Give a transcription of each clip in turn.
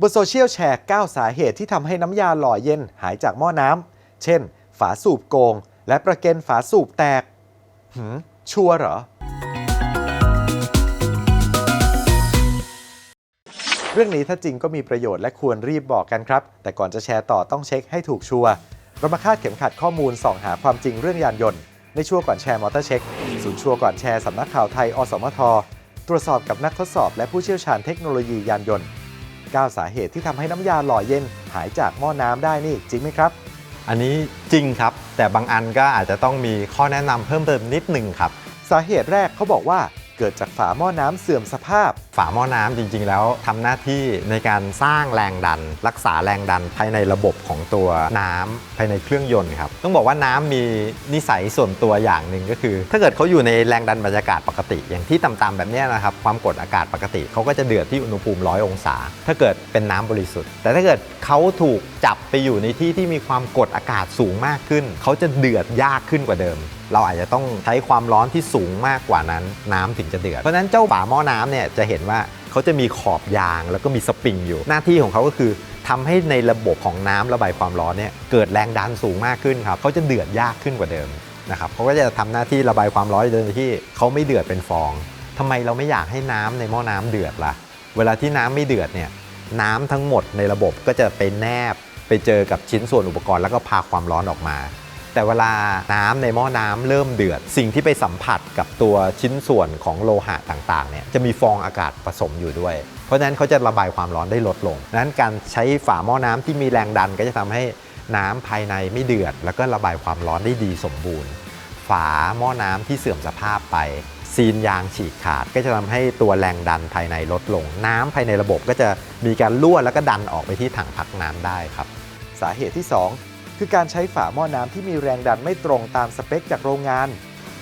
บนโซเชียลแชร์ 9 สาเหตุที่ทำให้น้ำยาหล่อเย็นหายจากหม้อน้ำ เช่น ฝาสูบโกง และประเก็นฝาสูบแตก หืม ชัวร์เหรอ เรื่องนี้ถ้าจริงก็มีประโยชน์และควรรีบบอกกันครับ แต่ก่อนจะแชร์ต่อต้องเช็คให้ถูกชัวร์เรามาคาดเข็มขัดข้อมูลส่องหาความจริงเรื่องยานยนต์ ในชัวร์ก่อนแชร์มอเตอร์เช็คศูนย์ชัวร์ก่อนแชร์สำนักข่าวไทยอสมท ตรวจสอบกับนักทดสอบและผู้เชี่ยวชาญเทคโนโลยียานยนต์ 9 สาเหตุที่ทำให้น้ำยาหล่อเย็นหายจากหม้อน้ำได้นี่จริงไหมครับ อันนี้จริงครับ แต่บางอันก็อาจจะต้องมีข้อแนะนำเพิ่มเติมนิดหนึ่งครับ สาเหตุแรกเขาบอกว่าเกิดจากฝาหม้อน้ำเสื่อมสภาพ ฝาหม้อน้ำจริง ๆ แล้วทำหน้าที่ในการสร้างแรงดัน รักษาแรงดันภายในระบบของตัวน้ำภายในเครื่องยนต์ครับต้องบอกว่าน้ำมีนิสัยส่วนตัวอย่างหนึ่งก็คือ ถ้าเกิดเขาอยู่ในแรงดันบรรยากาศปกติ อย่างที่ต่ำๆแบบนี้นะครับความกดอากาศปกติเขาก็จะเดือดที่อุณหภูมิ100องศา ถ้าเกิดเป็นน้ำบริสุทธิ์ แต่ถ้าเกิดเขาถูกจับไปอยู่ในที่ที่มีความกดอากาศสูงมากขึ้นเขาจะเดือดยากขึ้นกว่าเดิมเราอาจจะต้องใช้ความร้อนที่สูงมากกว่านั้น น้ำถึงจะเดือด เพราะนั้นเจ้าฝาหม้อน้ำเนี่ยจะเห็นว่าเขาจะมีขอบยางแล้วก็มีสปริงอยู่ หน้าที่ของเขาก็คือทำให้ในระบบของน้ำระบายความร้อนเนี่ยเกิดแรงดันสูงมากขึ้นครับเขาจะเดือดยากขึ้นกว่าเดิมนะครับเขาก็จะทำหน้าที่ระบายความร้อนโดยที่เขาไม่เดือดเป็นฟองทำไมเราไม่อยากให้น้ำในหม้อน้ำเดือดล่ะ เวลาที่น้ำไม่เดือดเนี่ยน้ำทั้งหมดในระบบก็จะไปแนบไปเจอกับชิ้นส่วนอุปกรณ์แล้วก็พาความร้อนออกมา แต่เวลาน้ำในหม้อน้ำเริ่มเดือด สิ่งที่ไปสัมผัสกับตัวชิ้นส่วนของโลหะต่างๆเนี่ยจะมีฟองอากาศผสมอยู่ด้วย เพราะฉะนั้นเขาจะระบายความร้อนได้ลดลงนั้นการใช้ฝาหม้อน้ำที่มีแรงดันก็จะทำให้น้ำภายในไม่เดือด แล้วก็ระบายความร้อนได้ดีสมบูรณ์ ฝาหม้อน้ำที่เสื่อมสภาพไป ซีนยางฉีกขาดก็จะทำให้ตัวแรงดันภายในลดลง น้ำภายในระบบก็จะมีการรั่วแล้วก็ดันออกไปที่ถังพักน้ำได้ครับ สาเหตุที่ 2 คือการใช้ฝาหม้อน้ำที่มีแรงดันไม่ตรงตามสเปคจากโรงงาน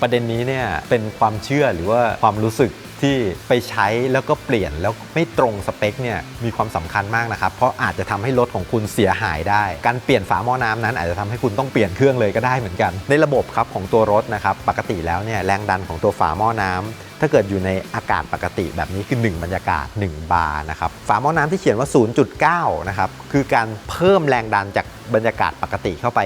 ประเด็นนี้เนี่ยเป็นความเชื่อหรือว่าความรู้สึกที่ไปใช้แล้วก็เปลี่ยนแล้วไม่ตรงสเปคเนี่ยมีความสำคัญมากนะครับ เพราะอาจจะทำให้รถของคุณเสียหายได้ การเปลี่ยนฝาหม้อน้ำนั้น อาจจะทำให้คุณต้องเปลี่ยนเครื่องเลยก็ได้เหมือนกัน ในระบบครับของตัวรถนะครับปกติแล้วเนี่ยแรงดันของตัวฝาหม้อน้ำถ้าเกิดอยู่ในอากาศปกติแบบนี้คือ 1 บรรยากาศ 1 บาร์นะครับ ฝาหม้อน้ำที่เขียนว่า 0.9 นะครับ คือการเพิ่มแรงดันจากบรรยากาศปกติเข้าไป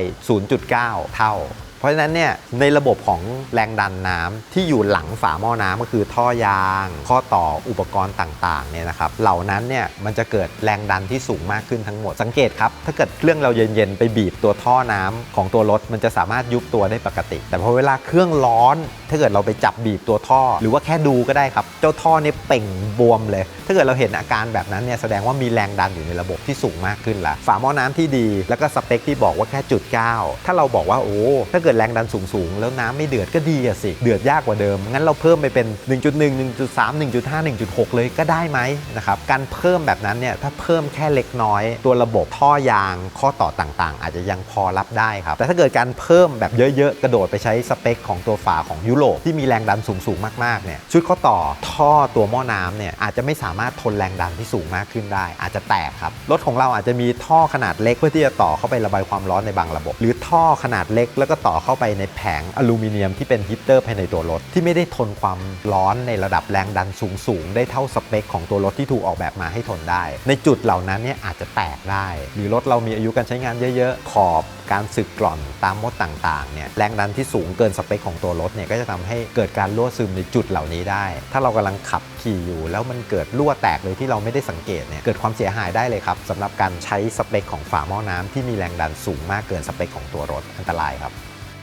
0.9 เท่า เพราะฉะนั้นเนี่ยในระบบของแรงดันน้ำที่อยู่หลังฝาหม้อน้ำก็คือท่อยาง ข้อต่ออุปกรณ์ต่างๆเนี่ยนะครับเหล่านั้นเนี่ยมันจะเกิดแรงดันที่สูงมากขึ้นทั้งหมดสังเกตครับ ถ้าเกิดเครื่องเราเย็นๆ ไปบีบตัวท่อน้ำของตัวรถมันจะสามารถยุบตัวได้ปกติ แต่พอเวลาเครื่องร้อน ถ้าเกิดเราไปจับบีบตัวท่อ หรือว่าแค่ดูก็ได้ครับ เจ้าท่อเนี่ยเป่งบวมเลย ถ้าเกิดเราเห็นอาการแบบนั้นเนี่ยแสดงว่ามีแรงดันอยู่ในระบบที่สูงมากขึ้นละฝาหม้อน้ำที่ดี แล้วก็สเปคที่บอกว่าแค่จุด9ถ้าเราบอกว่าโอ้ถ้าเกิดแรงดันสูงๆ แล้วน้ำไม่เดือดก็ดีอะสิเดือดยากกว่าเดิม งั้นเราเพิ่มไปเป็น 1.1 1.3 1.5 1.6 เลยก็ได้ไหมนะครับการเพิ่มแบบนั้นเนี่ยถ้าเพิ่มแค่เล็กน้อย ตัวระบบท่อยางข้อต่อต่างๆ อาจจะยังพอรับได้ครับแต่ถ้าเกิดการเพิ่มแบบเยอะๆ กระโดดไปใช้สเปคของตัวฝาของยุโรปที่มีแรงดันสูงๆมากๆเนี่ยชุดข้อต่อท่อตัวหม้อน้ำเนี่ยอาจจะไม่สามารถทนแรงดันที่สูงมากขึ้นได้ อาจจะแตกครับ รถของเราอาจจะมีท่อขนาดเล็กเพื่อที่จะต่อเข้าไประบายความร้อนในบางระบบ หรือท่อขนาดเล็ก แล้วก็ต่อเข้าไปในแผงอลูมิเนียมที่เป็นฮีตเตอร์ภายในตัวรถ ที่ไม่ได้ทนความร้อนในระดับแรงดันสูงๆได้เท่าสเปคของตัวรถที่ถูกออกแบบมาให้ทนได้ ในจุดเหล่านั้นเนี่ยอาจจะแตกได้ หรือรถเรามีอายุการใช้งานเยอะ ๆ ขอบ การสึกกร่อนตามมดต่างๆเนี่ยแรงดันที่สูงเกินสเปคของตัวรถเนี่ยก็จะทำให้เกิดการรั่วซึมในจุดเหล่านี้ได้ ถ้าเรากำลังขับขี่อยู่ แล้วมันเกิดรั่วแตกเลยที่เราไม่ได้สังเกตเนี่ยเกิดความเสียหายได้เลยครับสำหรับการใช้สเปคของฝาหม้อน้ำที่มีแรงดันสูงมากเกินสเปคของตัวรถอันตรายครับ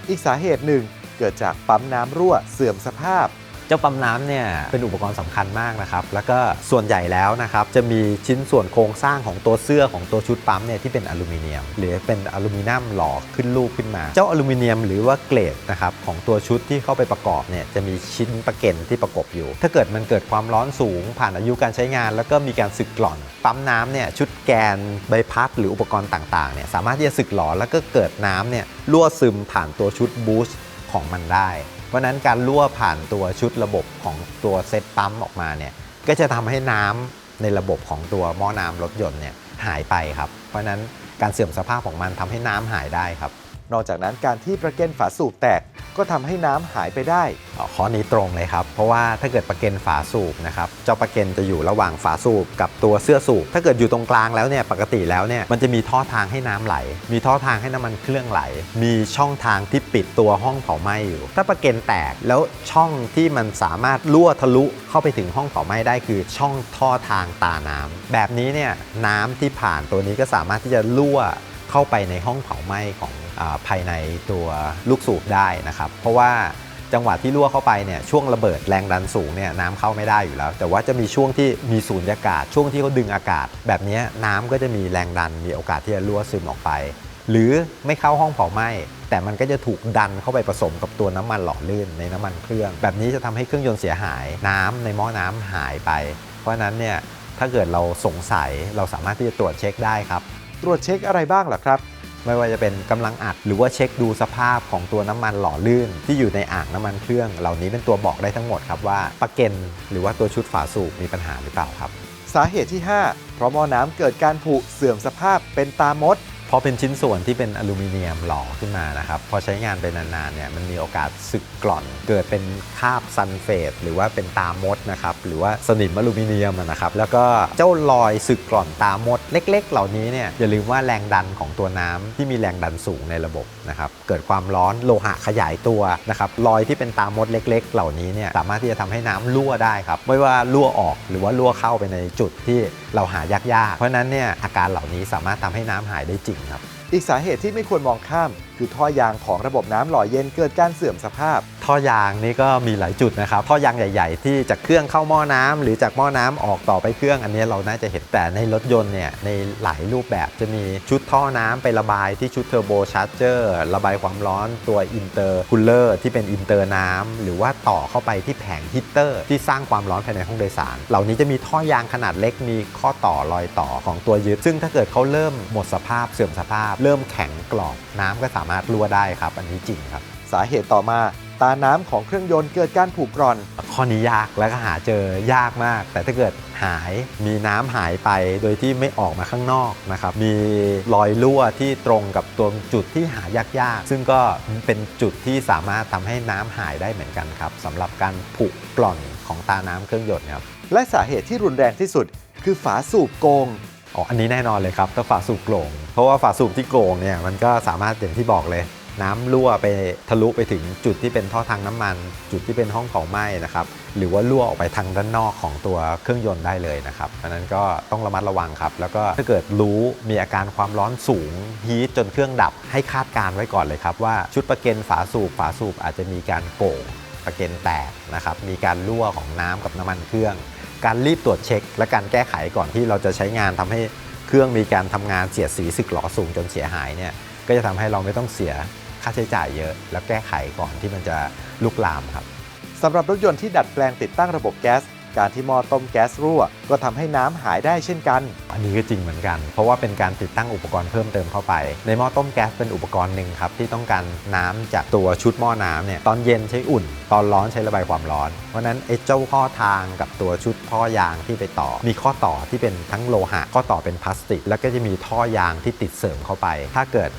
อีกสาเหตุหนึ่งเกิดจากปั๊มน้ำรั่วเสื่อมสภาพ เจ้าปั๊มน้ำเนี่ยเป็นอุปกรณ์สำคัญมากนะครับ แล้วก็ส่วนใหญ่แล้วนะครับจะมีชิ้นส่วนโครงสร้างของตัวเสื้อของตัวชุดปั๊มเนี่ยที่เป็นอลูมิเนียม หรือเป็นอลูมิเนียมหล่อขึ้นรูปขึ้นมา เจ้าอลูมิเนียมหรือว่าเกรดนะครับของตัวชุดที่เข้าไปประกอบเนี่ยจะมีชิ้นประเก็นที่ประกบอยู่ ถ้าเกิดมันเกิดความร้อนสูง ผ่านอายุการใช้งาน แล้วก็มีการสึกกร่อนปั๊มน้ำเนี่ยชุดแกนใบพัดหรืออุปกรณ์ต่างๆเนี่ยสามารถที่จะสึกหรอแล้วก็เกิดน้ำเนี่ยรั่วซึมผ่านตัวชุดบูสต์ของมันได้ ราะนั้นการรั่วผ่านตัวชุดระบบของตัวเซตปั๊มออกมาเนี่ยก็จะทำให้น้ำในระบบของตัวหม้อน้ำรถยนต์เนี่ยหายไปครับ เพราะนั้นการเสื่อมสภาพของมันทำให้น้ำหายได้ครับ นอกจากนั้นการที่ประเก็นฝาสูบแตกก็ทำให้น้ำหายไปได้ข้อนี้ตรงเลยครับ เพราะว่าถ้าเกิดประเก็นฝาสูบนะครับ เจ้าประเก็นจะอยู่ระหว่างฝาสูบกับตัวเสื้อสูบ ถ้าเกิดอยู่ตรงกลางแล้วเนี่ยปกติแล้วเนี่ยมันจะมีท่อทางให้น้ำไหล มีท่อทางให้น้ำมันเครื่องไหล มีช่องทางที่ปิดตัวห้องเผาไหม้อยู่ ถ้าประเก็นแตกแล้วช่องที่มันสามารถรั่วทะลุเข้าไปถึงห้องเผาไหม้ได้คือ ช่องท่อทางตาน้ำแบบนี้เนี่ยน้ำที่ผ่านตัวนี้ก็สามารถที่จะรั่ว เข้าไปในห้องเผาไหม้ของอภายในตัวลูกสูบได้นะครับ เพราะว่าจังหวะที่รั่วเข้าไปเนี่ยช่วงระเบิดแรงดันสูงเนี่ยน้ำเข้าไม่ได้อยู่แล้ว แต่ว่าจะมีช่วงที่มีสูญญากาศ ช่วงที่เขาดึงอากาศ แบบนี้น้ำก็จะมีแรงดันมีโอกาสที่จะรั่วซึมออกไป หรือไม่เข้าห้องเผาไหม้แต่มันก็จะถูกดันเข้าไปผสมกับตัวน้ำมันหล่อลื่นในน้ำมันเครื่อง แบบนี้จะทำให้เครื่องยนต์เสียหาย น้ำในหม้อน้ำหายไป เพราะฉะนั้นเนี่ยถ้าเกิดเราสงสัยเราสามารถที่จะตรวจเช็คได้ครับ ตรวจเช็คอะไรบ้างล่ะครับ ไม่ว่าจะเป็นกำลังอัดหรือว่าเช็คดูสภาพของตัวน้ำมันหล่อลื่น ที่อยู่ในอ่างน้ำมันเครื่อง เหล่านี้เป็นตัวบอกได้ทั้งหมดครับว่าปะเก็นหรือว่าตัวชุดฝาสูบมีปัญหาหรือเปล่าครับ สาเหตุที่ 5 เพราะหม้อน้ำเกิดการผุเสื่อมสภาพเป็นตามด พอเป็นชิ้นส่วนที่เป็นอลูมิเนียมหล่อขึ้นมานะครับ พอใช้งานไปนานๆเนี่ยมันมีโอกาสสึกกร่อน เกิดเป็นคราบซัลเฟตหรือว่าเป็นตามดนะครับหรือว่าสนิมอลูมิเนียมนะครับแล้วก็เจ้ารอยสึกกร่อนตามดเล็ก ๆ เหล่านี้เนี่ยอย่าลืมว่าแรงดันของตัวน้ำที่มีแรงดันสูงในระบบนะครับเกิดความร้อนโลหะขยายตัวนะครับรอยที่เป็นตามดเล็ก ๆ เหล่านี้เนี่ยสามารถที่จะทำให้น้ำรั่วได้ครับไม่ว่ารั่วออกหรือว่ารั่วเข้าไปในจุดที่เราหายากๆ เพราะนั้นเนี่ยอาการเหล่านี้สามารถทำให้น้ำหายได้จริงครับ อีกสาเหตุที่ไม่ควรมองข้ามคือท่อยางของระบบน้ำหล่อเย็นเกิดการเสื่อมสภาพ ท่อยางนี่ก็มีหลายจุดนะครับ ท่อยางใหญ่ ๆ ที่จากเครื่องเข้าหม้อน้ำหรือจากหม้อน้ำออกต่อไปเครื่อง อันนี้เราน่าจะเห็นแต่ในรถยนต์เนี่ยในหลายรูปแบบจะมีชุดท่อน้ำไประบายที่ชุดเทอร์โบชาร์เจอร์ระบายความร้อนตัวอินเตอร์คูลเลอร์ที่เป็นอินเตอร์น้ำหรือว่าต่อเข้าไปที่แผงฮีเตอร์ที่สร้างความร้อนภายในห้องโดยสาร เหล่านี้จะมีท่อยางขนาดเล็กมีข้อต่อรอยต่อของตัวยึด ซึ่งถ้าเกิดเขาเริ่มหมดสภาพเสื่อมสภาพ เริ่มแข็งกรอบน้ำก็สามารถรั่วได้ครับ อันนี้จริงครับ สาเหตุต่อมาตาน้ำของเครื่องยนต์เกิดการผุกร่อน ข้อนี้ยากแล้วก็หาเจอยากมาก แต่ถ้าเกิดหายมีน้ำหายไปโดยที่ไม่ออกมาข้างนอกนะครับ มีรอยรั่วที่ตรงกับตัวจุดที่หายากๆ ซึ่งก็เป็นจุดที่สามารถทำให้น้ำหายได้เหมือนกันครับสำหรับการผุกร่อนของตาน้ำเครื่องยนต์ครับ และสาเหตุที่รุนแรงที่สุด คือฝาสูบโกง อ๋ออันนี้แน่นอนเลยครับถ้าฝาสูบโกร่งเพราะว่าฝาสูบที่โกร่งเนี่ยมันก็สามารถอย่างที่บอกเลย น้ำรั่วไปทะลุไปถึงจุดที่เป็นท่อทางน้ำมัน จุดที่เป็นห้องเผาไหม้นะครับหรือว่ารั่วออกไปทางด้านนอกของตัวเครื่องยนต์ได้เลยนะครับเพราะนั้นก็ต้องระมัดระวังครับ แล้วก็ถ้าเกิดรู้มีอาการความร้อนสูงฮีทจนเครื่องดับให้คาดการณ์ไว้ก่อนเลยครับว่าชุดประเกนฝาสูบฝาสูบอาจจะมีการโก่งประเกนแตกนะครับมีการรั่วของน้ำกับน้ำมันเครื่อง การรีบตรวจเช็ค และการแก้ไขก่อนที่เราจะใช้งานทำให้เครื่องมีการทำงานเสียดสีสึกหลอสูงจนเสียหายเนี่ยก็จะทำให้เราไม่ต้องเสียค่าใช้จ่ายเยอะ แล้วแก้ไขก่อนที่มันจะลุกลามครับสำหรับรถยนต์ที่ดัดแปลงติดตั้งระบบแก๊ส การที่หม้อต้มแก๊สรั่ว ก็ทำให้น้ำหายได้เช่นกัน อันนี้ก็จริงเหมือนกัน เพราะว่าเป็นการติดตั้งอุปกรณ์เพิ่มเติมเข้าไป ในหม้อต้มแก๊สเป็นอุปกรณ์หนึ่งครับที่ต้องการน้ำจากตัวชุดหม้อน้ำเนี่ยตอนเย็นใช้อุ่น ตอนร้อนใช้ระบายความร้อน เพราะนั้นไอ้เจ้าข้อทางกับตัวชุดท่อยางที่ไปต่อ มีข้อต่อที่เป็นทั้งโลหะข้อต่อเป็นพลาสติก แล้วก็จะมีท่อยางที่ติดเสริมเข้าไป ถ้าเกิด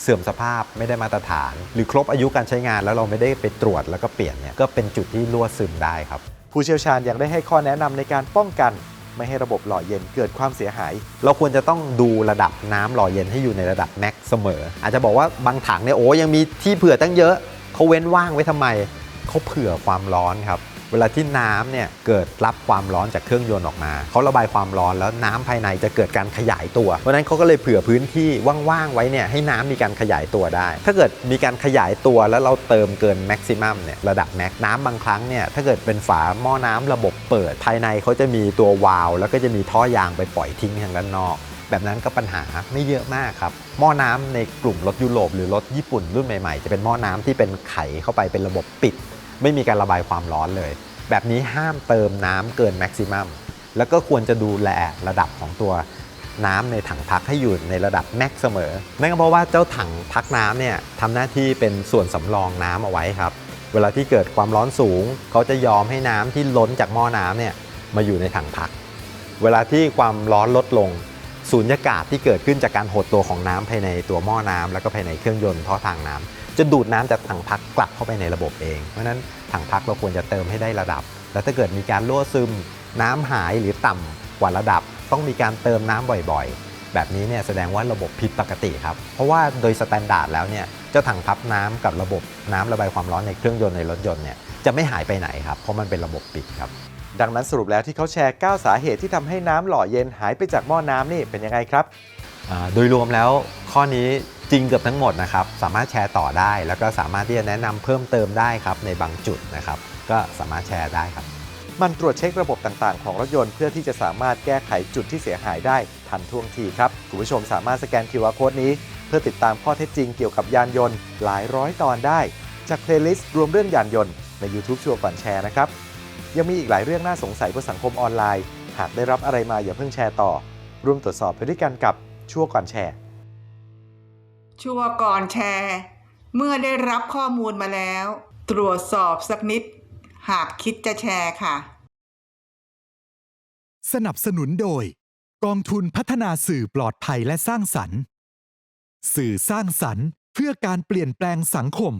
เสื่อมสภาพไม่ได้มาตรฐาน หรือครบอายุการใช้งานแล้วเราไม่ได้ไปตรวจแล้วก็เปลี่ยนเนี่ยก็เป็นจุดที่รั่วซึมได้ครับ ผู้เชี่ยวชาญยังได้ให้ข้อแนะนำในการป้องกัน ไม่ให้ระบบหล่อเย็นเกิดความเสียหาย เราควรจะต้องดูระดับน้ำหล่อเย็นให้อยู่ในระดับแม็กเสมอ อาจจะบอกว่าบางถังเนี่ยโอ้ยังมีที่เผื่อตั้งเยอะเขาเว้นว่างไว้ทำไมเขาเผื่อความร้อนครับ เวลาที่น้ำเนี่ยเกิดรับความร้อนจากเครื่องยนต์ออกมาเขาระบายความร้อนแล้วน้ำภายในจะเกิดการขยายตัว เพราะนั้นเขาก็เลยเผื่อพื้นที่ว่างๆไว้เนี่ยให้น้ำมีการขยายตัวได้ ถ้าเกิดมีการขยายตัวแล้วเราเติมเกินแม็กซิมัมเนี่ยระดับแม็กน้ำบางครั้งเนี่ยถ้าเกิดเป็นฝาหม้อน้ำระบบเปิด ภายในเขาจะมีตัววาล์วแล้วก็จะมีท่อยางไปปล่อยทิ้งทางด้านนอก แบบนั้นก็ปัญหาไม่เยอะมากครับหม้อน้ำในกลุ่มรถยุโรปหรือรถญี่ปุ่นรุ่นใหม่ๆ จะเป็นหม้อน้ำที่เป็นไขเข้าไปเป็นระบบปิด ไม่มีการระบายความร้อนเลย แบบนี้ห้ามเติมน้ำเกินแม็กซิมัมแล้วก็ควรจะดูแลระดับของตัวน้ำในถังพักให้อยู่ในระดับแม็กเสมอ นั่นก็เพราะว่าเจ้าถังพักน้ำเนี่ยทำหน้าที่เป็นส่วนสำรองน้ำเอาไว้ครับ เวลาที่เกิดความร้อนสูง เขาจะยอมให้น้ำที่ล้นจากหม้อน้ำเนี่ยมาอยู่ในถังพัก เวลาที่ความร้อนลดลงสูญญากาศที่เกิดขึ้นจากการหดตัวของน้ำภายในตัวหม้อน้ำแล้วก็ภายในเครื่องยนต์ท่อทางน้ำ จะดูดน้ำจากถังพักกลับเข้าไปในระบบเอง เพราะฉะนั้นถังพักเราควรจะเติมให้ได้ระดับ แล้วถ้าเกิดมีการรั่วซึมน้ำหายหรือต่ำกว่าระดับ ต้องมีการเติมน้ำบ่อยๆ แบบนี้เนี่ยแสดงว่าระบบผิดปกติครับ เพราะว่าโดยสแตนดาร์ดแล้วเนี่ยเจ้าถังพักน้ำกับระบบน้ำระบายความร้อนในเครื่องยนต์ในรถยนต์เนี่ยจะไม่หายไปไหนครับ เพราะมันเป็นระบบปิดครับ ดังนั้นสรุปแล้วที่เขาแชร์ 9 สาเหตุที่ทำให้น้ำหล่อเย็นหายไปจากหม้อน้ำนี่เป็นยังไงครับอ่าโดยรวมแล้วข้อนี้ จริงเกือบทั้งหมดนะครับ สามารถแชร์ต่อได้ แล้วก็สามารถที่จะแนะนำเพิ่มเติมได้ครับในบางจุดนะครับ ก็สามารถแชร์ได้ครับ มันตรวจเช็คระบบต่างๆ ของรถยนต์เพื่อที่จะสามารถแก้ไขจุดที่เสียหายได้ทันท่วงทีครับคุณผู้ชมสามารถสแกน QR Code นี้ เพื่อติดตามข้อเท็จจริงเกี่ยวกับยานยนต์ หลายร้อยตอนได้ จากเพลย์ลิสต์รวมเรื่องยานยนต์ใน YouTube ชัวร์ก่อนแชร์นะครับยังมีอีกหลายเรื่องน่าสงสัยบนสังคมออนไลน์ หากได้รับอะไรมาอย่าเพิ่งแชร์ต่อ ร่วมตรวจสอบไปด้วยกันกับชัวก่อนแชร์ ชัวก่อนแชร์ เมื่อได้รับข้อมูลมาแล้ว ตรวจสอบสักนิด หากคิดจะแชร์ค่ะ สนับสนุนโดย กองทุนพัฒนาสื่อปลอดภัยและสร้างสรรค์ สื่อสร้างสรรค์เพื่อการเปลี่ยนแปลงสังคม